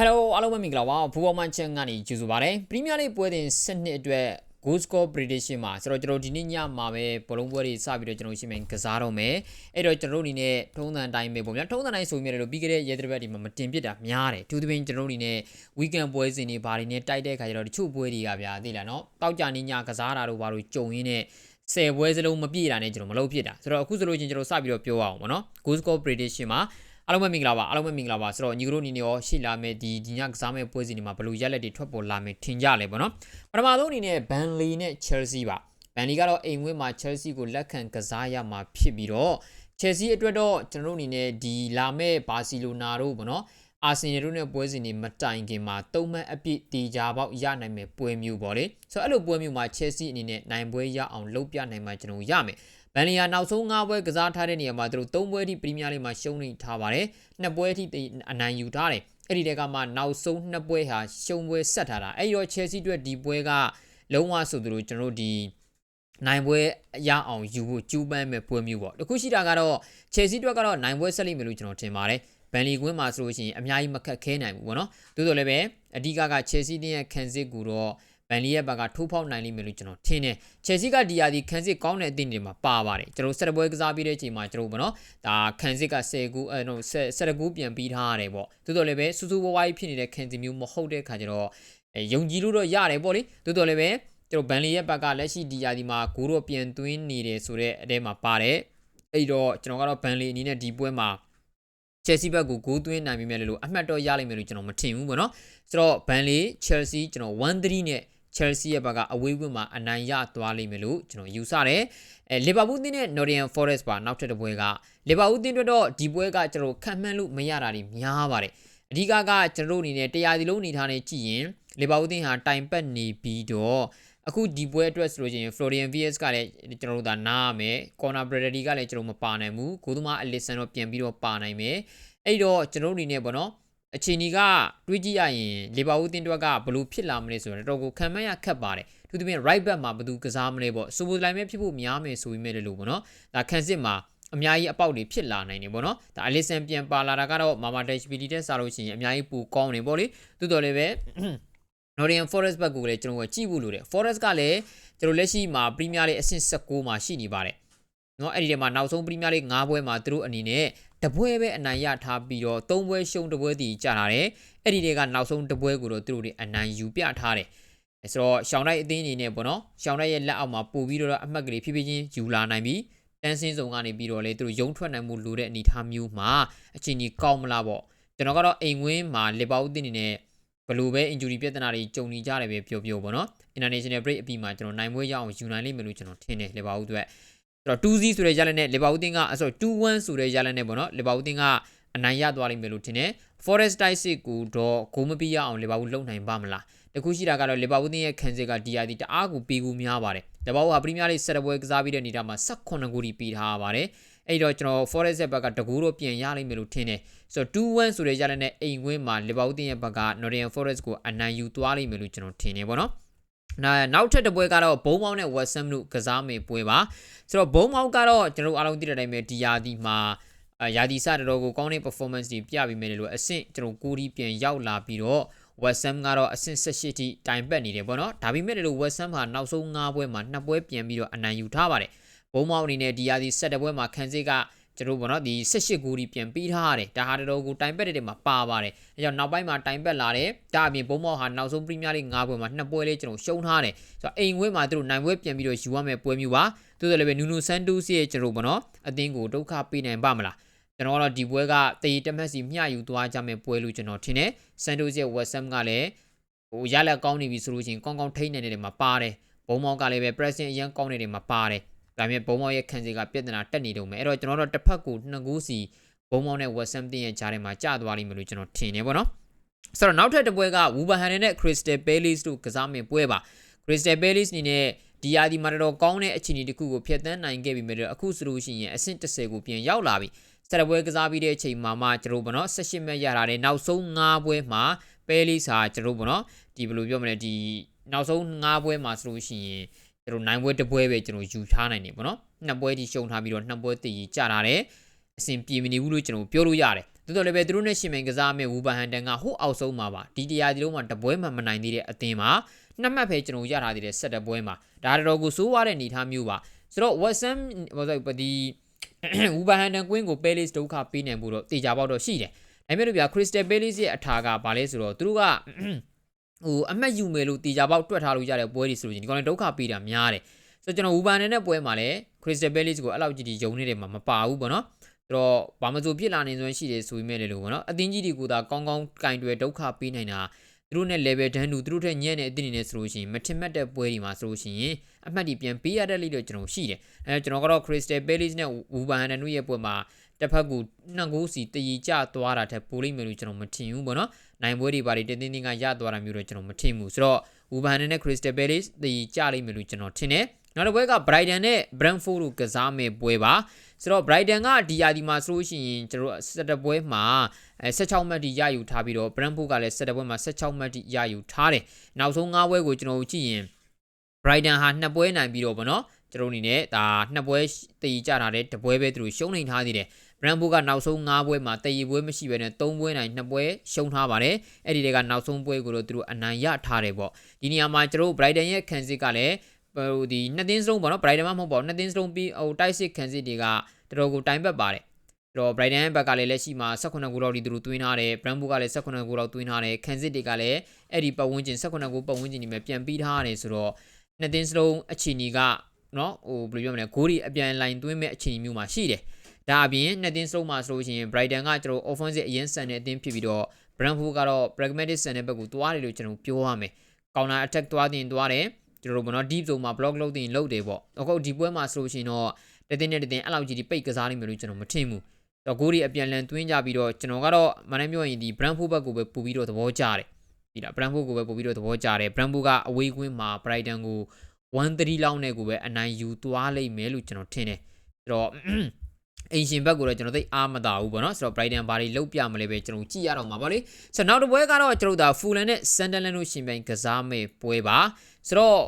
Hello အားလုံးပဲမင်္ဂလာပါဘူဘောမန်ချန်ကနေကြိုဆိုပါရစေပရီးမီးယားလိပွဲတင်7နှစ်အတွက် goal score prediction မှာဆိုတော့ကျွန်တော်ဒီနေ့ညမှာပဲဘလုံးပွဲတွေစပြီးတော့ကျွန်တော်ရှင်းမယ်ကစားတော့မယ်အဲ့တော့ကျွန်တော်တို့အနေနဲ့ထုံးစံတိုင်းပဲပေါ့ဗျာထုံးစံတိုင်းဆိုမြဲတယ်လို့ပြီးခဲ့တဲ့ရဲတဲ့ဘက်ဒီမှာမတင်ပြစ်တာများတယ်သူသဖြင့်ကျွန်တော်တို့အနေနဲ့ weekend ပွဲစဉ်တွေဘာတွေနဲ့တိုက်တဲ့ခါကျတော့တချို့ပွဲတွေကဗျာသိလားနော်တောက်ကြနေညကစားတာတို့ဘာလို့ကြုံရင်းနဲ့ဆယ်ပွဲစလုံးမပြည့်တာနဲ့ကျွန်တော်မလုပ်ဖြစ်တာဆိုတော့အခုဆိုလို့ချင်းကျွန်တော်စပြီးတော့ပြောအောင်ပေါ့နော် goal score prediction မှာ အားလုံးပဲမင်္ဂလာပါအားလုံးပဲမင်္ဂလာပါဆိုတော့ညီကတို့အနေနဲ့ရောရှိလာမယ့်ဒီဒီညကစားမယ့်ပွဲစဉ်တွေမှာဘယ်လိုရက်လက်တွေထွက်ပေါ်လာမယ်ထင်ကြလဲပေါ့နော်ပထမဆုံးအနေနဲ့ဘန်လီနဲ့ Chelsea ပါဘန်လီကတော့အိမ်ဝင်းမှာ Chelsea ကိုလက်ခံကစားရမှာဖြစ်ပြီးတော့ Chelsea အတွက်တော့ကျွန်တော်တို့အနေနဲ့ဒီလာမယ့်ဘာစီလိုနာတို့ပေါ့နော်အာဆင်နယ်တို့နဲ့ပွဲစဉ်တွေမတိုင်ခင်မှာတုံးမှန်အပြည့်တီကြပေါက်ရနိုင်မယ်ပွဲမျိုးပေါ့လေဆိုတော့အဲ့လိုပွဲမျိုးမှာ Chelsea အနေနဲ့နိုင်ပွဲရအောင်လုပ်ပြနိုင်မှာကျွန်တော်ရမယ် ဘန်လီယာနောက်ဆုံး၅ပွဲကစားထားတဲ့နေရာမှာသူတို့၃ပွဲထိပရီးမီးယားလိမှာရှုံးနေထားပါတယ်။နှစ်ပွဲထိအနိုင်ယူထားတယ်။အဲ့ဒီတဲကမှနောက်ဆုံးနှစ်ပွဲဟာရှုံးပွဲဆက်ထားတာ။အဲ့တော့ Chelsea အတွက်ဒီပွဲကလုံးဝဆိုသူတို့ကျွန်တော်တို့ဒီနိုင်ပွဲရအောင်ယူဖို့ကြိုးပမ်းမဲ့ပွဲမျိုးပေါ့။တခုရှိတာကတော့ Chelsea အတွက်ကတော့နိုင်ပွဲဆက်လိမ့်မယ်လို့ကျွန်တော်ထင်ပါတယ်။ဘန်လီကွင်းမှာဆိုလို့ရှိရင်အများကြီးမခက်ခဲနိုင်ဘူးပေါ့နော်။သို့တော်လည်းပဲအဓိကက Chelsea တင်းရဲ့ခံစစ်ကူတော့ ဘန်လီရဲ့ဘက်ကထိုးဖောက်နိုင်လိမ့်မယ်လို့ကျွန်တော်ထင်တယ်ချယ်ဆီကဒီယာဒီခန်းစစ်ကောင်းတဲ့အသင်းတွေမှာပါပါတယ်ကျွန်တော်ဆက်ပွဲကစားပြီးတဲ့အချိန်မှာကျွန်တော်ဗောနော်ဒါခန်းစစ်က10ကူအဲနော်10ကူပြန်ပြီးထားရတယ်ပေါ့တိုးတော်လည်းပဲစူးစူးဝါးဝါးဖြစ်နေတဲ့ခန်းစစ်မျိုးမဟုတ်တဲ့ခါကျတော့ယုံကြည်လို့တော့ရတယ်ပေါ့လေတိုးတော်လည်းပဲကျွန်တော်ဘန်လီရဲ့ဘက်ကလက်ရှိဒီယာဒီမှာဂိုးတော့ပြန်သွင်းနေတယ်ဆိုတဲ့အထဲမှာပါတယ်အဲ့တော့ကျွန်တော်ကတော့ဘန်လီအနေနဲ့ဒီပွဲမှာချယ်ဆီဘက်ကိုဂိုးသွင်းနိုင်ပြီမဲ့လို့အမှတ်တော့ရလိမ့်မယ်လို့ကျွန်တော်မထင်ဘူးပေါ့နော်ဆိုတော့ဘန်လီချယ်ဆီကျွန်တော်1-3နဲ့ Chelsea ရဲ့ဘက်ကအဝေးဝင်းမှာအနိုင်ရသွားလိမ့်မယ်လို့ကျွန်တော်ယူဆတယ်အဲလီဗာပူးတင်းနဲ့ Nottingham Forest ပါနောက်ထပ်တစ်ပွဲကလီဗာပူးတင်းအတွက်တော့ဒီပွဲကကျွန်တော်ခံမှန်းလို့မရတာတွေများပါတယ်အဓိကကကျွန်တော်တို့အနေနဲ့တရားစီလုံးအနေထားနဲ့ကြည့်ရင်လီဗာပူးတင်းဟာတိုင်ပတ်နေပြီးတော့အခုဒီပွဲအတွက်ဆိုလို့ချင်း Florian Vs ကလည်းကျွန်တော်တို့ဒါနားရမယ် Corner Bradley ကလည်းကျွန်တော်မပါနိုင်ဘူးဂိုးသမား Alisson တော့ပြန်ပြီးတော့ပါနိုင်မယ်အဲ့တော့ကျွန်တော်တို့အနေနဲ့ပေါ့နော် အခြေအနေကတွေးကြည့်ရရင်လီဗာပူးတင်းတွက်ကဘလို့ဖြစ်လာမလဲဆိုတော့တော်ကိုခံမရခက်ပါတယ်သူသဖြင့် right back မှာဘသူကစားမလဲပေါ့ဆိုပိုလိုက်မဲ့ဖြစ်ဖို့များမယ်ဆိုပြီးမဲ့လို့ပေါ့နော်ဒါခံစစ်မှာအများကြီးအပေါက်တွေဖြစ်လာနိုင်တယ်ပေါ့နော်ဒါအလီဆန်ပြန်ပါလာတာကတော့မာမာတက်ရှ်ပီတီတက်စားလို့ရှိရင်အများကြီးပူကောင်းနေပေါ့လေသို့တော်လည်းပဲ Nottingham Forest ဘက်ကိုလည်းကျွန်တော်ကကြည့်ဖို့လိုတယ် Forest ကလည်းကျွန်တော်လက်ရှိမှာ Premier League အဆင့်16မှာရှိနေပါတယ် နော်အဲ့ဒီထဲမှာနောက်ဆုံး Premier League 5ပွဲမှာသူတို့အနေနဲ့တပွဲပဲအနိုင်ရထားပြီးတော့၃ပွဲရှုံးတပွဲတည်ကြလာတယ်အဲ့ဒီတွေကနောက်ဆုံးတပွဲကိုတော့သူတို့တွေအနိုင်ယူပြထားတယ်ဆိုတော့ရှောင်းတိုက်အသင်းအနေနဲ့ပေါ့နော်ရှောင်းတိုက်ရဲ့လက်အောက်မှာပို့ပြီးတော့အမှတ်ကလေးဖြည်းဖြည်းချင်းယူလာနိုင်ပြီးတန်းစင်းစုံကနေပြီးတော့လေသူတို့ရုံထွက်နိုင်မှုလိုတဲ့အနေအထားမျိုးမှာအချိန်ကြီးကောင်းမလားပေါ့ကျွန်တော်ကတော့အိမ်ဝင်းမှာလီဗာပူးတင်းနေနဲ့ဘလို့ပဲ injury ပြဿနာတွေကြုံနေကြတယ်ပဲပြောပြောပေါ့နော် international break အပြီးမှာကျွန်တော်နိုင်ပွဲရအောင်ယူနိုင်လိမ့်မယ်လို့ကျွန်တော်ထင်တယ်လီဗာပူးအတွက် တော့2-0ဆိုတဲ့ရလနဲ့လီဗာပူးတင်းကအဲ့ဆို2-1ဆိုတဲ့ရလနဲ့ပေါ့နော်လီဗာပူးတင်းကအနိုင်ရသွားလိမ့်မယ်လို့ထင်တယ် Forest တိုက်စစ်ကိုတော့ဂိုးမပြရအောင်လီဗာပူးလုံနိုင်ပါမလားတခုရှိတာကတော့လီဗာပူးတင်းရဲ့ခံစစ်က DRD တအားကိုပေးကူများပါတယ်လီဗာပူးကပရီးမီးယားလိဆက်ပွဲကစားပြီးတဲ့နေတာမှာ18ဂိုးတီပေးထားပါတယ်အဲ့တော့ကျွန်တော် Forest ရဲ့ဘက်ကတကူတော့ပြန်ရလိမ့်မယ်လို့ထင်တယ်ဆိုတော့2-1ဆိုတဲ့ရလနဲ့အိမ်ဝင်းမှာလီဗာပူးတင်းရဲ့ဘက်က Nottingham Forest ကိုအနိုင်ယူသွားလိမ့်မယ်လို့ကျွန်တော်ထင်တယ်ပေါ့နော် နောက်ထပ်တစ်ပွဲကတော့ဘုံမောင်းနဲ့ West Ham တို့ကစားမယ်ပွဲပါဆိုတော့ဘုံမောင်းကတော့ကျွန်တော်အားလုံးသိတဲ့အတိုင်းပဲဒီယာဒီမှာယာဒီစတော်ကိုကောင်းတဲ့ performance တွေပြပြီးမယ်လို့အဆင့်ကျွန်တော်ကိုဒီပြန်ရောက်လာပြီးတော့ West Ham ကတော့အဆင့်18ထိတိုင်ပတ်နေတယ်ပေါ့နော်ဒါပေမဲ့လို့ West Ham ဟာနောက်ဆုံး5ပွဲမှာ2ပွဲပြန်ပြီးတော့အနိုင်ယူထားပါတယ်ဘုံမောင်းအနေနဲ့ဒီယာဒီ7ပွဲမှာခန်းစစ်က ကျွန်တော်ဘောနော်ဒီ18ဂိုးဒီပြန်ပြီးထားရတယ်ဒါဟာတော်တော်ကိုတိုင်ပက်တဲ့မှာပါပါတယ်အဲကြောင့်နောက်ပိုင်းမှာတိုင်ပက်လာတယ်ဒါအပြင်ဘုံမောက်ဟာနောက်ဆုံးပရီးမီးယားလိ၅ပွဲမှာနှစ်ပွဲလေးကျွန်တော်ရှုံးထားတယ်ဆိုတော့အိမ်ဝဲမှာသူတို့နိုင်ပွဲပြန်ပြီးတော့ယူရမယ့်ပွဲမျိုးပါသူတို့လည်းပဲနူနူဆန်တူးစီရဲ့ကျွန်တော်ဘောနော်အသင်းကိုဒုက္ခပေးနိုင်ပါမလားကျွန်တော်ကတော့ဒီပွဲကတေးတမက်စီမျှယူသွားကြမယ့်ပွဲလို့ကျွန်တော်ထင်တယ်ဆန်တိုစ်ရဲ့ West Ham ကလည်းဟိုရလက်ကောင်းနေပြီဆိုလို့ရှိရင်ကောင်းကောင်းထိန်းနေတဲ့နေမှာပါတယ်ဘုံမောက်ကလည်းပဲ pressing အရင်ကောင်းနေတဲ့မှာပါတယ် ဒါပေမဲ့ဘုံမောင်ရဲ့ခံစီကပြဿနာတက်နေတော့မယ်အဲ့တော့ကျွန်တော်တို့တစ်ဖက်ကိုနှစ်ကူးစီဘုံမောင်နဲ့ West Ham တင်ရဲ့ကြားထဲမှာကျသွားလိမ့်မယ်လို့ကျွန်တော်ထင်နေပါတော့ဆိုတော့နောက်ထပ်တစ်ပွဲက Wolverhampton နဲ့ Crystal Palace တို့ကစားမယ့်ပွဲပါ Crystal Palace အနေနဲ့ဒီယာဒီမှာတော့ကောင်းတဲ့အခြေအနေတစ်ခုကိုဖျက်ဆီးနိုင်ခဲ့ပြီမဲ့အခုဆိုလို့ရှိရင်အဆင့်30ကိုပြန်ရောက်လာပြီစတပွဲကစားပြီးတဲ့အချိန်မှာမှကျွန်တော်ဗောနော်18မဲ့ရတာတဲ့နောက်ဆုံး5ပွဲမှာပဲလီစာကျွန်တော်ဗောနော်ဒီဘယ်လိုပြောမလဲဒီနောက်ဆုံး5ပွဲမှာဆိုလို့ရှိရင် ကျွန်တော်နိုင်ပွဲတစ်ပွဲပဲကျွန်တော်ယူထားနိုင်တယ်ပေါ့နော်နှစ်ပွဲထိရှုံထားပြီးတော့နှစ်ပွဲတည်ကြီးကြတာတယ်အဆင်ပြေမနေဘူးလို့ကျွန်တော်ပြောလို့ရတယ်တော်တော်လည်းပဲသူတို့နဲ့ရှင်မိန်ကစားမဲ့ဝူဘန်ဟန်တန်ကဟိုအောက်ဆုံးမှာပါဒီတရားဒီလုံးမှာတပွဲမှမနိုင်သေးတဲ့အသင်းမှာနှစ်မှတ်ပဲကျွန်တော်ရထားသေးတယ်ဆက်တပွဲမှာဒါတော်တော်ကိုစိုးဝါတဲ့အနေအထားမျိုးပါဆိုတော့ Western ဘာလို့ဒီဝူဘန်ဟန်တန်ကွင်းကို Palace ဒုက္ခပေးနိုင်ဖို့တော့တေချာပေါက်တော့ရှိတယ်ဒါပေမဲ့လို့ဗျာ Crystal Palace ရဲ့အထာကဘာလဲဆိုတော့သူတို့က ဟိုအမှတ်ယူမယ်လို့တေချာပေါက်တွက်ထားလို့ရတဲ့ပွဲတွေဆိုလို့ချင်းဒီကောင်လည်းဒုက္ခပေးတာများတယ်ဆိုတော့ကျွန်တော်ဝူဘန်နဲ့ပွဲမှာလည်း Crystal Palace ကိုအဲ့လောက်ကြီးကြီးယုံနေတယ်မှာမပါဘူးပေါ့နော်ဆိုတော့ဘာမစိုးဖြစ်လာနေစွမ်းရှိတယ်ဆိုပေမဲ့လည်းလို့ပေါ့နော်အသင်းကြီးတွေကသာကောင်းကောင်းကင်တွယ်ဒုက္ခပေးနိုင်တာသူတို့နဲ့ level တန်းတူသူတို့ထက်ညံ့တဲ့အသင်းတွေနဲ့ဆိုလို့ရှိရင်မထင်မှတ်တဲ့ပွဲတွေမှာဆိုလို့ရှိရင်အမှတ်တွေပြန်ပေးရတဲ့လိတော့ကျွန်တော်ရှိတယ်အဲကျွန်တော်ကတော့ Crystal Palace နဲ့ Wolverhampton တို့ရဲ့ပွဲမှာ တစ်ဖက်ကူနှစ်ဂိုးစီတည်ကြသွားတာထက်ပိုလိမ့်မယ်လို့ကျွန်တော်မထင်ဘူးပေါ့နော်နိုင်ပွဲတွေပါတွေတင်းတင်းတင်းကရသွားတာမျိုးတော့ကျွန်တော်မထင်ဘူးဆိုတော့ Wolverhampton နဲ့ Crystal Palace တည်ကြလိမ့်မယ်လို့ကျွန်တော်ထင်တယ်နောက်တစ်ပွဲက Brighton နဲ့ Brentford တို့ကစားမဲ့ပွဲပါဆိုတော့ Brighton ကဒီယာဒီမှာဆိုလို့ရှိရင်ကျွန်တော်17ပွဲမှာအဲ16မှတ်တိရယူထားပြီးတော့ Brentford ကလည်း17ပွဲမှာ16မှတ်တိရယူထားတယ်နောက်ဆုံး9ပွဲကိုကျွန်တော်ကြည့်ရင် Brighton ဟာ2ပွဲနိုင်ပြီးတော့ဗောနော်ကျွန်တော်အနေနဲ့ဒါ2ပွဲတည်ကြတာတဲ့တပွဲပဲသူတို့ရှုံးနေထားသေးတယ် Brentford ကနောက်ဆုံး9ပွဲမှာတည်ရပွဲမရှိဘဲနဲ့3ပွဲနိုင်2ပွဲရှုံးထားပါတယ်အဲ့ဒီတွေကနောက်ဆုံးပွဲကိုတော့သူတို့အနိုင်ရထားတယ်ပေါ့ဒီနေရာမှာကျွန်တော် Brighton ရဲ့ခံစစ်ကလည်းဟိုဒီနှစ်သင်းစလုံးပေါ့နော် Brighton မှမဟုတ်ပါဘူးနှစ်သင်းစလုံးပြီးဟိုတိုက်စစ်ခံစစ်တွေကတော်တော်ကိုတိုင်ပတ်ပါတယ်တော့ Brighton ဘက်ကလည်းလက်ရှိမှာ18ဂိုးလောက်ဒီသူတို့သွင်းထားတယ် Brentford ကလည်း18ဂိုးလောက်သွင်းထားတယ်ခံစစ်တွေကလည်းအဲ့ဒီပတ်ဝန်းကျင်18ဂိုးပတ်ဝန်းကျင်ဒီမှာပြန်ပြီးထားရတယ်ဆိုတော့နှစ်သင်းစလုံးအခြေအနေကနော်ဟိုဘယ်လိုပြောမလဲဂိုးတွေအပြန်လိုင်းသွင်းမဲ့အခြေအနေမျိုးမှာရှိတယ် ဒါအပြင်နှစ်သင်းစလုံးမှာဆိုလို့ရှိရင် Brighton ကကျွန်တော် offensive အရင်ဆန်တဲ့အသင်းဖြစ်ပြီးတော့ Brentford ကတော့ pragmatic ဆန်တဲ့ဘက်ကိုတွားတယ်လို့ကျွန်တော်ပြောရမယ် counter attack တွားတင်တွားတယ်ကျွန်တော်တို့ဘောနော် deep zone မှာ block လုပ်တင်လုပ်တယ်ပေါ့အခုဒီပွဲမှာဆိုလို့ရှိရင်တော့တသိန်းနဲ့တသိန်းအဲ့လောက်ကြီးဒီပိတ်ကစားနိုင်မယ်လို့ကျွန်တော်မထင်ဘူးတော့ဂိုးတွေအပြန်လန်တွင်းကြပြီးတော့ကျွန်တော်ကတော့မနိုင်ပြောရင်ဒီ Brentford ဘက်ကိုပဲပူပြီးတော့သဘောကျတယ်ဒီလား Brentford ကိုပဲပူပြီးတော့သဘောကျတယ် Brentford ကအဝေးကွင်းမှာ Brighton ကို1-3လောက်နဲ့ကိုပဲအနိုင်ယူသွားလိမ့်မယ်လို့ကျွန်တော်ထင်တယ်အဲ့တော့ အင်ရှင်ဘက်ကိုတော့ကျွန်တော်သိအားမသာဘူးပေါ့နော်ဆိုတော့ Brighton ဘာတွေလောက်ပြမလဲပဲကျွန်တော်ကြည့်ရတော့မှာပါလေဆိုတော့နောက်တစ်ပွဲကတော့ကျွန်တော်ဒါ Fulham နဲ့ Sunderland တို့ရှင်ပြိုင်ကစားမဲ့ပွဲပါဆိုတော့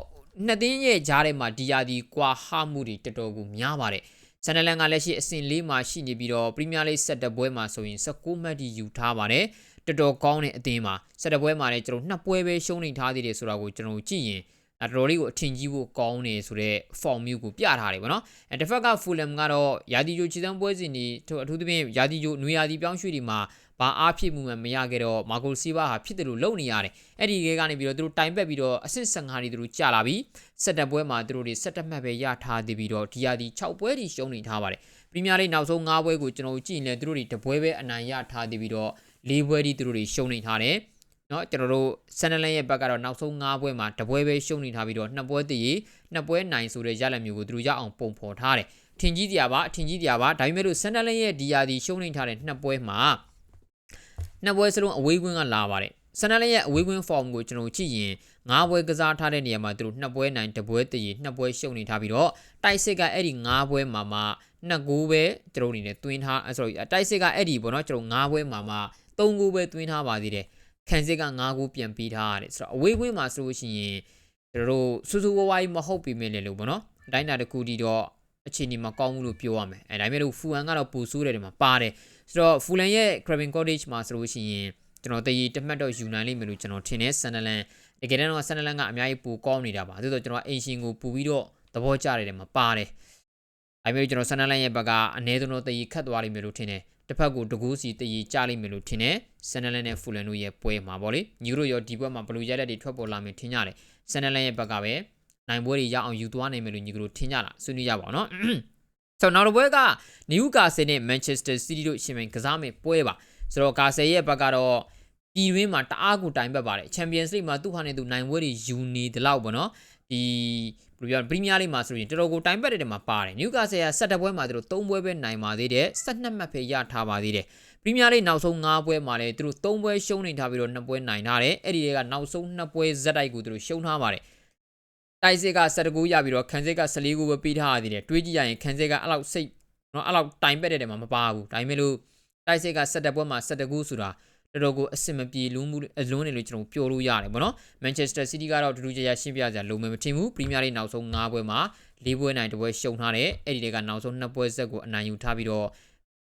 နှစ်သင်းရဲ့ကြားထဲမှာဒီယာဒီကွာဟမှုတွေတော်တော်ကိုများပါတယ်ဆန်နလန်ကလက်ရှိအဆင့်၄မှာရှိနေပြီးတော့ပရီးမီးယားလိဆက်တပွဲမှာဆိုရင်16မှတ်ထိယူထားပါတယ်တော်တော်ကောင်းတဲ့အသင်းမှာဆက်တပွဲမှာလည်းကျွန်တော်နှစ်ပွဲပဲရှုံးနေထားသေးတယ်ဆိုတာကိုကျွန်တော်ကြည့်ရင် အတော်လေးကိုအထင်ကြီးဖို့ကောင်းနေဆိုတဲ့ form မျိုးကိုပြထားတယ်ဗောနော်အဲတစ်ဖက်က Fulham ကတော့ယာဒီဂျိုခြေစမ်းပွဲစဉ်ဒီအထူးသဖြင့်ယာဒီဂျိုနွေယာဒီပြောင်းရွှေ့ဒီမှာဘာအားဖြစ်မှုမှမရခဲ့တော့မာကိုစီဗာဟာဖြစ်တယ်လို့လုပ်နေရတယ်အဲ့ဒီကေကနေပြီးတော့သူတို့တိုင်ပက်ပြီးတော့အဆင့်15တွေသူတို့ကြာလာပြီစက်တက်ပွဲမှာသူတို့တွေစက်တက်မှတ်ပဲရထားသေးပြီးတော့ဒီယာဒီ6ပွဲထိရှုံးနေထားပါတယ်ပရီးမီးယားလိနောက်ဆုံး9ပွဲကိုကျွန်တော်ကြည့်ရင်လည်းသူတို့တွေတပွဲပဲအနိုင်ရထားသေးပြီးတော့၄ပွဲထိသူတို့တွေရှုံးနေထားတယ် เนาะကျွန်တော်တို့ဆန်နလန်ရဲ့ဘက်ကတော့နောက်ဆုံး9ပွဲမှာတပွဲပဲရှုံးနေထားပြီးတော့နှစ်ပွဲတည်နှစ်ပွဲနိုင်ဆိုတဲ့ရလဒ်မျိုးကိုသူတို့ရအောင်ပုံဖော်ထားတယ်ထင်ကြီးတရားပါထင်ကြီးတရားပါဒါပေမဲ့လို့ဆန်နလန်ရဲ့ဒီယာဒီရှုံးနေထားတဲ့နှစ်ပွဲမှာနှစ်ပွဲစလုံးအဝေးကွင်းကလာပါတယ်ဆန်နလန်ရဲ့အဝေးကွင်း form ကိုကျွန်တော်ကြည့်ရင်ငါးပွဲကစားထားတဲ့နေရာမှာသူတို့နှစ်ပွဲနိုင်တစ်ပွဲတည်နှစ်ပွဲရှုံနေထားပြီးတော့တိုက်စစ်ကအဲ့ဒီငါးပွဲမှာမှနှစ်ဂိုးပဲကျွန်တော်အနေနဲ့တွင်းထား sorry တိုက်စစ်ကအဲ့ဒီပေါ့နော်ကျွန်တော်ငါးပွဲမှာမှသုံးဂိုးပဲတွင်းထားပါသေးတယ် ခံစစ်က9ဂိုးပြန်ပေးထားရတယ်ဆိုတော့အဝေးကွင်းမှာဆိုလို့ရှိရင်တို့တို့စူးစူးဝါးဝါးမဟုတ်ပြီမဲ့လေလို့ပေါ့နော်အတိုင်းတာတစ်ခုတည်းတော့အခြေအနေမှာကောင်းမှုလို့ပြောရမယ်အဲဒါပေမဲ့လို့ဖူဟန်ကတော့ပူဆိုးတယ်ဒီမှာပါတယ်ဆိုတော့ဖူလန်ရဲ့ Craven Cottage မှာဆိုလို့ရှိရင်ကျွန်တော်တည်တမှတ်တော့ယူနိုင်လိမ့်မယ်လို့ကျွန်တော်ထင်တယ်ဆန်နလန်တကယ်တော့ဆန်နလန်ကအများကြီးပူကောင်းနေတာပါဒါဆိုတော့ကျွန်တော်အင်ရှင်ကိုပူပြီးတော့သဘောကျတယ်တယ်မှာပါတယ်အဲမျိုးကျွန်တော်ဆန်နလန်ရဲ့ဘက်ကအနည်းဆုံးတော့တည်ခတ်သွားလိမ့်မယ်လို့ထင်တယ် တစ်ဖက်ကိုတကူးစီတည်ကြလိမ့်မယ်လို့ထင်တယ်ဆန်နလန်နဲ့ဖူလန်တို့ရဲ့ပွဲမှာပေါ့လေညီတို့ရောဒီပွဲမှာဘလူးရလက်တွေထွက်ပေါ်လာမယ်ထင်ကြတယ်ဆန်နလန်ရဲ့ဘက်ကပဲနိုင်ပွဲတွေရအောင်ယူသွားနိုင်မယ်လို့ညီတို့ထင်ကြလားဆွေးနွေးကြပါအောင်နော်ဆိုတော့နောက်တစ်ပွဲကနယူကာဆယ်နဲ့မန်ချက်စတာစီးတီးတို့ရှင်ပြိုင်ကစားမယ့်ပွဲပါဆိုတော့ကာဆယ်ရဲ့ဘက်ကတော့ပြည်တွင်းမှာတအားကိုတိုင်ပတ်ပါတယ်ချန်ပီယံစ်လိမှာသူ့ဟာနဲ့သူနိုင်ပွဲတွေယူနေတယ်လို့ပေါ့နော် ဒီဘယ်လိုပြောပရီးမီးယားလိမှာဆိုရင်တော်တော်ကိုတိုင်ပတ်တဲ့တယ်မှာပါတယ်နယူကာဆယ်က17ပွဲမှာသူတို့3ပွဲပဲနိုင်ပါသေးတယ်12မှတ်ပဲရထားပါသေးတယ်ပရီးမီးယားလိနောက်ဆုံး5ပွဲမှာလည်းသူတို့3ပွဲရှုံးနေထားပြီးတော့2ပွဲနိုင်ထားတယ်အဲ့ဒီတွေကနောက်ဆုံး2ပွဲဇက်တိုက်ကိုသူတို့ရှုံးထားပါတယ်တိုက်စစ်က19ဂိုးရပြီးတော့ခန်စစ်က14ဂိုးပဲပေးထားရသေးတယ်တွေးကြည့်ရရင်ခန်စစ်ကအဲ့လောက်စိတ်နော်အဲ့လောက်တိုင်ပက်တဲ့တယ်မှာမပါဘူးဒါပေမဲ့လို့တိုက်စစ်က17ပွဲမှာ17ဂိုးဆိုတာ တော်တော်ကိုအဆင်မပြေလုံးမှုအလွန်းနေလို့ကျွန်တော်ပြောလို့ရတယ်ဗောနော်မန်ချက်စတာစီးတီးကတော့တူတူကြရရှင်းပြကြလုံးမမထင်ဘူးပရီးမီးယားလိနောက်ဆုံး9ပွဲမှာ၄ပွဲနိုင်တစ်ပွဲရှုံထားတယ်အဲ့ဒီတွေကနောက်ဆုံး2ပွဲဆက်ကိုအနိုင်ယူထားပြီးတော့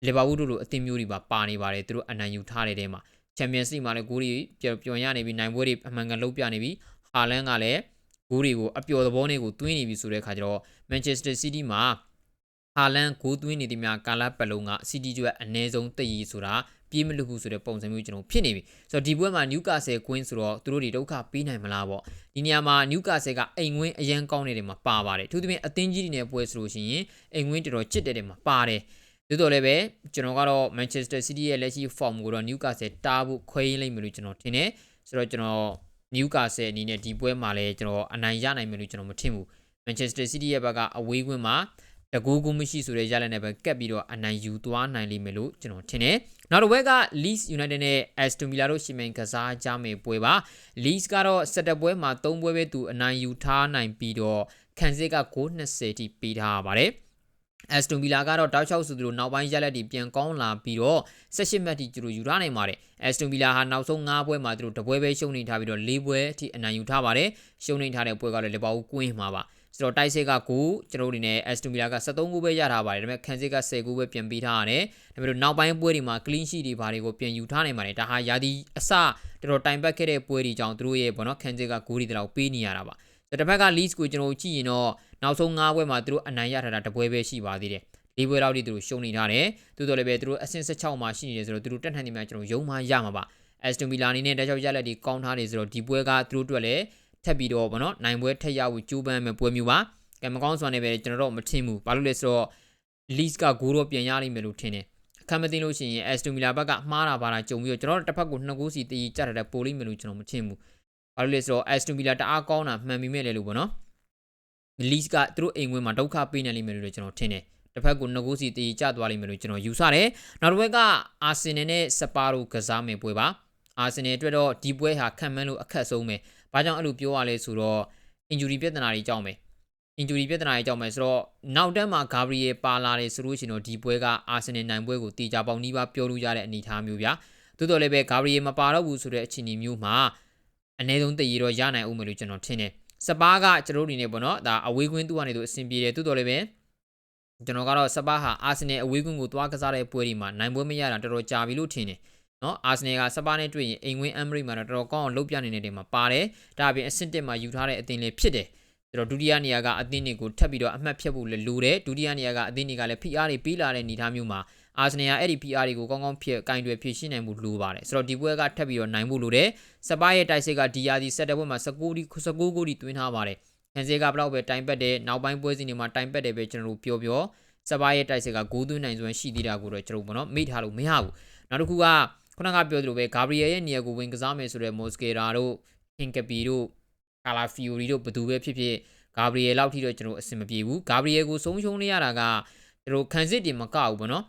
လီဗာပူးတို့လိုအသင်းမျိုးတွေပါပါနေပါတယ်သူတို့အနိုင်ယူထားတဲ့တဲမှာချန်ပီယံစ်လိမှာလည်းဂိုးတွေပြော်ရနေပြီနိုင်ပွဲတွေအမှန်ကန်လုံးပြနေပြီဟာလန်ကလည်းဂိုးတွေကိုအပျော်သဘောနဲ့ကိုသွင်းနေပြီဆိုတဲ့ခါကျတော့မန်ချက်စတာစီးတီးမှာဟာလန်ဂိုးသွင်းနေသည်များကာလာပတ်လုံးကစီးတီးကျွတ်အနည်းဆုံးတည်ရည်ဆိုတာ ပြေးမလွတ်ဘူးဆိုတဲ့ပုံစံမျိုးကျွန်တော်ဖြစ်နေပြီဆိုတော့ဒီပွဲမှာနျူကာဆယ်ကွင်းဆိုတော့သူတို့တွေဒုက္ခပေးနိုင်မလားပေါ့ဒီနေရာမှာနျူကာဆယ်ကအိမ်ဝင်းအရန်ကောင်းနေတယ်မှာပါပါတယ်အထူးသဖြင့်အသင်းကြီးတွေနဲ့ပွဲဆိုလို့ရှိရင်အိမ်ဝင်းတော်တော်ချစ်တဲ့တယ်မှာပါတယ်သို့တော်လည်းပဲကျွန်တော်ကတော့ Manchester City ရဲ့လက်ရှိ form ကိုတော့ Newcastle တားဖို့ခွဲရင်းလိုက်မယ်လို့ကျွန်တော်ထင်တယ်ဆိုတော့ကျွန်တော် Newcastle အနေနဲ့ဒီပွဲမှာလည်းကျွန်တော်အနိုင်ရနိုင်မယ်လို့ကျွန်တော်မထင်ဘူး Manchester City ရဲ့ဘက်ကအဝေးကွင်းမှာ တကူးကူးမရှိဆိုတဲ့ရလနဲ့ပဲကက်ပြီးတော့အနိုင်ယူသွားနိုင်လိမ့်မယ်လို့ကျွန်တော်ထင်တယ်နောက်တစ်ပွဲက Leeds United နဲ့ Aston Villa တို့ရှင်မင်ကစားကြမယ်ပွဲပါ Leeds ကတော့17ပွဲမှာ3ပွဲပဲသူအနိုင်ယူထားနိုင်ပြီးတော့ခံစစ်က920ထိပေးထားပါတယ်အက်စတွန်ဗီလာကတော့တောက်ချောက်ဆိုသူတို့နောက်ပိုင်းရက်လက်တွေပြန်ကောင်းလာပြီးတော့18မှတ်ထိသူတို့ယူထားနိုင်ပါတယ်အက်စတွန်ဗီလာဟာနောက်ဆုံး5ပွဲမှာသူတို့တပွဲပဲရှုံးနေထားပြီးတော့4ပွဲအထိအနိုင်ယူထားပါတယ်ရှုံးနေထားတဲ့ပွဲကတော့လေပါဦးကွင်းမှာပါ ဆိုတော့တိုက်စစ်ကကိုကျွန်တော်တို့အနေနဲ့ Aston Villa က73ဂိုးပဲရထားပါတယ်ဒါပေမဲ့ခံစစ်က10ဂိုးပဲပြန်ပေးထားရတယ်ဒါပေမဲ့နောက်ပိုင်းပွဲတွေမှာ clean sheet တွေဘာတွေကိုပြန်ယူထားနိုင်ပါတယ်ဒါဟာယာဒီအစတော်တော်တိုင်ပတ်ခဲ့တဲ့ပွဲတွေကြောင့်သူတို့ရဲ့ဘောနော်ခံစစ်ကဂိုးတွေတောင်ပေးနေရတာပါဆိုတော့တစ်ဖက်က Leeds ကိုကျွန်တော်တို့ကြည့်ရင်တော့နောက်ဆုံး၅ပွဲမှာသူတို့အနိုင်ရထားတာတပွဲပဲရှိပါသေးတယ်လေးပွဲလောက်ထိသူတို့ရှုံးနေထားတယ်။သို့တော်လည်းပဲသူတို့အဆင့်16မှာရှိနေတယ်ဆိုတော့သူတို့တက်ထန်နေမှကျွန်တော်ယုံမှရမှာပါ။ Aston Villa အနေနဲ့တက်ချောက်ရလက်ဒီကောင်းထားနေဆိုတော့ဒီပွဲကသူတို့အတွက်လည်း ထပ်ပြီးတော့ဗောနော်နိုင်ပွဲထက်ရဖို့ကြိုးပမ်းမဲ့ပွဲမျိုးပါ။ကံမကောင်းစွာနဲ့ပဲကျွန်တော်တို့မထင်ဘူး။ဘာလို့လဲဆိုတော့ Leeds ကဂိုးတော့ပြန်ရလိမ့်မယ်လို့ထင်တယ်။အခမ်းမသိလို့ရှိရင် Aston Villa ဘက်ကမှားတာပါတာကြုံပြီးတော့ကျွန်တော်တို့တစ်ဖက်ကိုနှစ်ဂိုးစီတည်ကြတဲ့ပိုလိမ့်မယ်လို့ကျွန်တော်မထင်ဘူး။ဘာလို့လဲဆိုတော့ Aston Villa တအားကောင်းတာမှန်ပြီးမဲ့လေလို့ဗောနော်။ Leeds ကသူတို့အိမ်ဝင်မှာဒုက္ခပေးနိုင်လိမ့်မယ်လို့ကျွန်တော်ထင်တယ်။တစ်ဖက်ကိုငကိုးစီတည်ကျသွားလိမ့်မယ်လို့ကျွန်တော်ယူဆတယ်နောက်တစ်ဘက်ကအာဆင်နယ်နဲ့စပါတို့ကစားမယ်ပွဲပါအာဆင်နယ်အတွက်တော့ဒီပွဲဟာခံမှန်းလို့အခက်ဆုံးပဲ ဘာကြောင့်အဲ့လိုပြောရလဲဆိုတော့ injury ပြဿနာတွေကြောင့်ပဲ injury ပြဿနာတွေကြောင့်ပဲဆိုတော့နောက်တန်းမှာ Gabriel ပါလာတယ်ဆိုလို့ရှိရင်တော့ဒီပွဲကအာဆင်နယ်နိုင်ပွဲကိုတီကြပေါင်းနှီးပါပြောလို့ရတဲ့အနေအထားမျိုးဗျာသို့တော်လည်းပဲ Gabriel မပါတော့ဘူးဆိုတဲ့အခြေအနေမျိုးမှာအနည်းဆုံးတည်ရတော့ရနိုင်အောင်မယ်လို့ကျွန်တော်ထင်တယ်စပါးကကျွန်တော်တို့အနေနဲ့ပေါ့နော်ဒါအဝေးကွင်းသူ့ကနေသူအဆင်ပြေတယ်သို့တော်လည်းပဲကျွန်တော်ကတော့စပါးဟာအာဆင်နယ်အဝေးကွင်းကိုသွားကစားတဲ့ပွဲဒီမှာနိုင်ပွဲမရတာတော်တော်ကြာပြီလို့ထင်တယ် နော်အာဆင်နယ်ကစပါးနဲ့တွေ့ရင်အိမ်ဝင်းအမ်ဘရိတ်မှာတော့တော်တော်ကောင်းအောင်လုပ်ပြနေတဲ့နေရာမှာပါတယ်ဒါအပြင်အဆင့်1မှာယူထားတဲ့အသင်းလေးဖြစ်တယ်ဆိုတော့ဒုတိယနေရာကအသင်းတွေကိုထပ်ပြီးတော့အမှတ်ဖြတ်ဖို့လည်းလိုတယ်ဒုတိယနေရာကအသင်းတွေကလည်း PR တွေပေးလာတဲ့အနေအထားမျိုးမှာအာဆင်နယ်ကအဲ့ဒီ PR တွေကိုကောင်းကောင်းဖြစ်ကင်တွယ်ဖြည့်ရှင်းနိုင်မှုလိုပါတယ်ဆိုတော့ဒီပွဲကထပ်ပြီးတော့နိုင်ဖို့လိုတယ်စပါးရဲ့တိုက်စစ်ကဒီယာဒီဆက်တဲ့ပွဲမှာ19ဒီ19ဂိုးဒီတွင်းထားပါတယ်ခံစေကဘလောက်ပဲတိုင်ပတ်တယ်နောက်ပိုင်းပွဲစဉ်တွေမှာတိုင်ပတ်တယ်ပဲကျွန်တော်တို့ပြောပြောစပါးရဲ့တိုက်စစ်ကဂိုးသွင်းနိုင်စွမ်းရှိသေးတာကိုတော့ကျွန်တော်ဘောနော်မိထားလို့မရဘူးနောက်တစ်ခုက ခုနကပြောသလိုပဲဂါဘရီယယ်ရဲ့နေရာကိုဝင်ကစားမယ်ဆိုတဲ့မော်စကေရာတို့ဟင်ကပီတို့ကာလာဖီယိုရီတို့ဘယ်သူပဲဖြစ်ဖြစ်ဂါဘရီယယ်လောက်ထိတော့ကျွန်တော်အဆင်မပြေဘူးဂါဘရီယယ်ကိုဆုံးရှုံးနေရတာကကျွန်တော်ခံစစ်တွေမကဘူးပေါ့နော်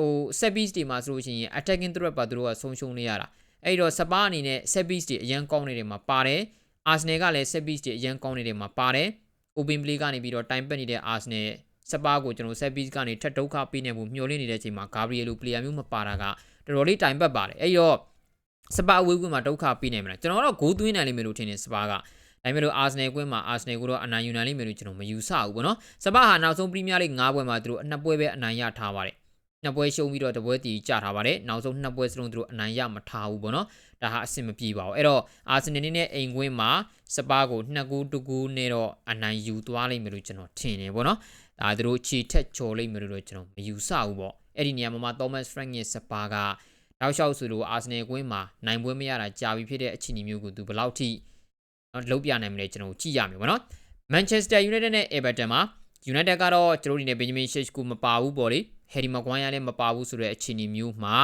ဟို set piece တွေမှာဆိုလို့ရှိရင် attacking threat ပါသူတို့ကဆုံးရှုံးနေရတာအဲ့တော့စပါးအနေနဲ့ set piece တွေအရန်ကောင်းနေတယ်မှာပါတယ်အာဆနယ်ကလည်း set piece တွေအရန်ကောင်းနေတယ်မှာပါတယ် open play ကနေပြီးတော့တိုင်ပတ်နေတဲ့အာဆနယ်စပါးကိုကျွန်တော် set piece ကနေထပ်ဒုက္ခပေးနေမှုမျှော်လင့်နေတဲ့အချိန်မှာဂါဘရီယယ်လို player မျိုးမပါတာက တော်တော်လေးတိုင်ပတ်ပါတယ်အဲ့တော့စပါအဝေးကွင်းမှာဒုက္ခပေးနိုင်မလားကျွန်တော်ကတော့ဂိုးသွင်းနိုင်လိမ့်မယ်လို့ထင်တယ်စပါကဒါပေမဲ့လို့အာဆနယ်ကွင်းမှာအာဆနယ်ကိုတော့အနိုင်ယူနိုင်လိမ့်မယ်လို့ကျွန်တော်မယူဆဘူးပေါ့နော်စပါဟာနောက်ဆုံးပရီးမီးယားလိဂ်၅ပွဲမှာသူတို့နှစ်ပွဲပဲအနိုင်ရထားပါတယ်နှစ်ပွဲရှုံးပြီးတော့တပွဲတီကျထားပါတယ်နောက်ဆုံးနှစ်ပွဲစလုံးသူတို့အနိုင်ရမထားဘူးပေါ့နော်ဒါဟာအဆင်မပြေပါဘူးအဲ့တော့အာဆင်နယ်နဲ့အိမ်ကွင်းမှာစပါကိုနှစ်ကူးတကူးနဲ့တော့အနိုင်ယူသွားလိမ့်မယ်လို့ကျွန်တော်ထင်တယ်ပေါ့နော်ဒါသူတို့ခြေထက်ချော်လိမ့်မယ်လို့ကျွန်တော်မယူဆဘူးပေါ့ အဲ့ဒီနေရာမှာ Thomas Frank ရဲ့စပါကတောက်လျှောက်ဆိုလို့အာဆနယ်ကွင်းမှာနိုင်ပွဲမရတာကြာပြီဖြစ်တဲ့အခြေအနေမျိုးကိုသူဘယ်လောက်ထိနော်လုံးပြနိုင်မလဲကျွန်တော်ကြည့်ရမယ်ပေါ့နော် Manchester United နဲ့ Everton မှာ United ကတော့ကျွန်တော်ဒီနဲ့ Benjamin Sheshko မပါဘူးပေါ့လေ Harry Maguire လည်းမပါဘူးဆိုတဲ့အခြေအနေမျိုးမှာ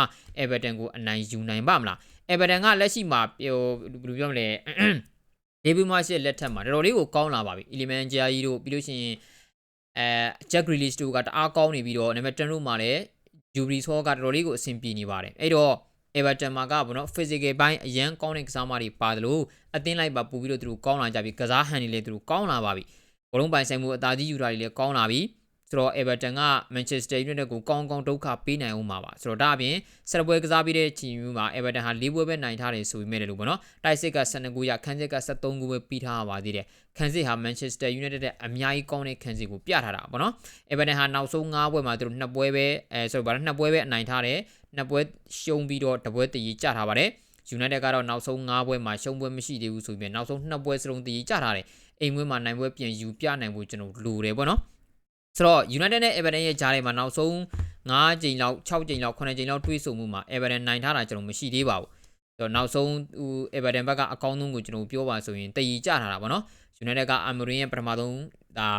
Everton ကိုအနိုင်ယူနိုင်ပါမလား Everton ကလက်ရှိမှာဟိုဘယ်လိုပြောမလဲဒေးဗစ်မာရှယ်လက်ထက်မှာတော်တော်လေးကိုကောင်းလာပါပြီ။ Element ဂျာကြီးတို့ပြီးလို့ရှိရင်အဲ Jack Grealish တို့ကတအားကောင်းနေပြီးတော့နံပါတ်10တို့မှာလည်း Jury Saw ကတော်တော်လေးကိုအဆင်ပြေနေပါတယ်။အဲ့တော့ Everton မှာကဘောနော် physical ဘိုင်းအရန်ကောင်းတဲ့ကစားမတွေပါတယ်လို့အသင်းလိုက်ပါပူပြီးတော့သူတို့ကောင်းလာကြပြီကစားဟန်တွေလည်းသူတို့ကောင်းလာပါပြီ။ဘလုံးပိုင်ဆိုင်မှုအသာကြီးယူတာတွေလည်းကောင်းလာပြီ ဆိုတော့ Everton က Manchester United ကိုကောင်းကောင်းဒုက္ခပေးနိုင်အောင်ပါပါဆိုတော့ဒါအပြင်ဆက်ပွဲကစားပြီးတဲ့ချိန်မျိုးမှာ Everton ဟာ၄ပွဲပဲနိုင်ထားတယ်ဆိုပေမဲ့လည်းလို့ပေါ့နော်တိုက်စစ်က12ခုရခန်းစစ်က73ခုပဲပြီးထားပါသေးတယ်ခန်းစစ်ဟာ Manchester United တဲ့အများကြီးကောင်းတဲ့ခန်းစစ်ကိုပြထားတာပေါ့နော် Everton ဟာနောက်ဆုံး၅ပွဲမှာသူတို့2ပွဲပဲအဲဆိုတော့ဗါ2ပွဲပဲအနိုင်ထားတယ်2ပွဲရှုံးပြီးတော့တပွဲတည်ကြထားပါတယ် United ကတော့နောက်ဆုံး၅ပွဲမှာရှုံးပွဲမရှိသေးဘူးဆိုပြီးနောက်ဆုံး2ပွဲစလုံးတည်ကြထားတယ်အိမ်ပွဲမှာနိုင်ပွဲပြန်ယူပြနိုင်ဖို့ကျွန်တော်လိုတယ်ပေါ့နော် ဆိုတော့ United နဲ့ Everton ရဲ့ကြားထဲမှာနောက်ဆုံး9ကြိမ်လောက်6ကြိမ်လောက်9ကြိမ်လောက်တွေးဆုံမှုမှာ Everton နိုင်ထားတာကျွန်တော်မရှိသေးပါဘူးဆိုတော့နောက်ဆုံးဟို Everton ဘက်ကအကောင်းဆုံးကိုကျွန်တော်ပြောပါဆိုရင်တည်ကြထားတာပေါ့နော် United က Amorim ရဲ့ပထမဆုံးဒါ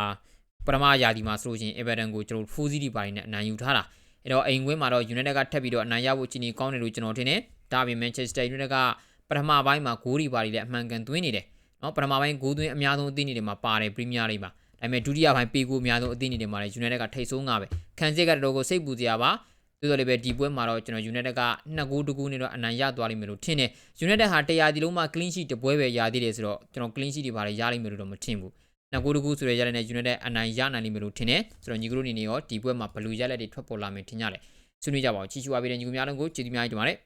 ပထမရာသီမှာဆိုလို့ရှိရင် Everton ကိုကျွန်တော်ဖိုးစီးဒီပါနေနဲ့အနိုင်ယူထားတာအဲ့တော့အိမ်ခွင်းမှာတော့ United ကထပ်ပြီးတော့အနိုင်ရဖို့အခြေအနေကောင်းတယ်လို့ကျွန်တော်ထင်တယ်ဒါပြင် Manchester United ကပထမပိုင်းမှာဂိုးဒီပါတွေလည်းအမှန်ကန်သွင်းနေတယ်နော်ပထမပိုင်းဂိုးသွင်းအများဆုံးအသင်းတွေမှာပါတယ်ပရီးမီးယားလိဂ်မှာ ဒါပေမဲ့ဒုတိယပိုင်းပေကိုအများဆုံးအသင်းတွေမှာလည်း United ကထိတ်ဆုံးငါပဲခံစစ်ကတော်တော်ကိုစိတ်ပူစရာပါသို့တော်လည်းပဲဒီပွဲမှာတော့ကျွန်တော် United ကနှစ်ဂိုးတစ်ဂိုးနဲ့တော့အနိုင်ရသွားလိမ့်မယ်လို့ထင်တယ် United ဟာတရားဒီလုံးမှာ clean sheet တပွဲပဲရသေးတယ်ဆိုတော့ကျွန်တော် clean sheet တွေပါလေရလိမ့်မယ်လို့တော့မထင်ဘူးနှစ်ဂိုးတစ်ဂိုးဆိုရရတဲ့ United အနိုင်ရနိုင်လိမ့်မယ်လို့ထင်တယ်ဆိုတော့ညီကတို့အနေနဲ့ရောဒီပွဲမှာဘယ်လိုရလက်တွေထွက်ပေါ်လာမယ်ထင်ကြလဲဆွေးနွေးကြပါဦးချီချူအားပေးတဲ့ညီကများလုံးကိုကျေးဇူးများကြီးတင်ပါတယ်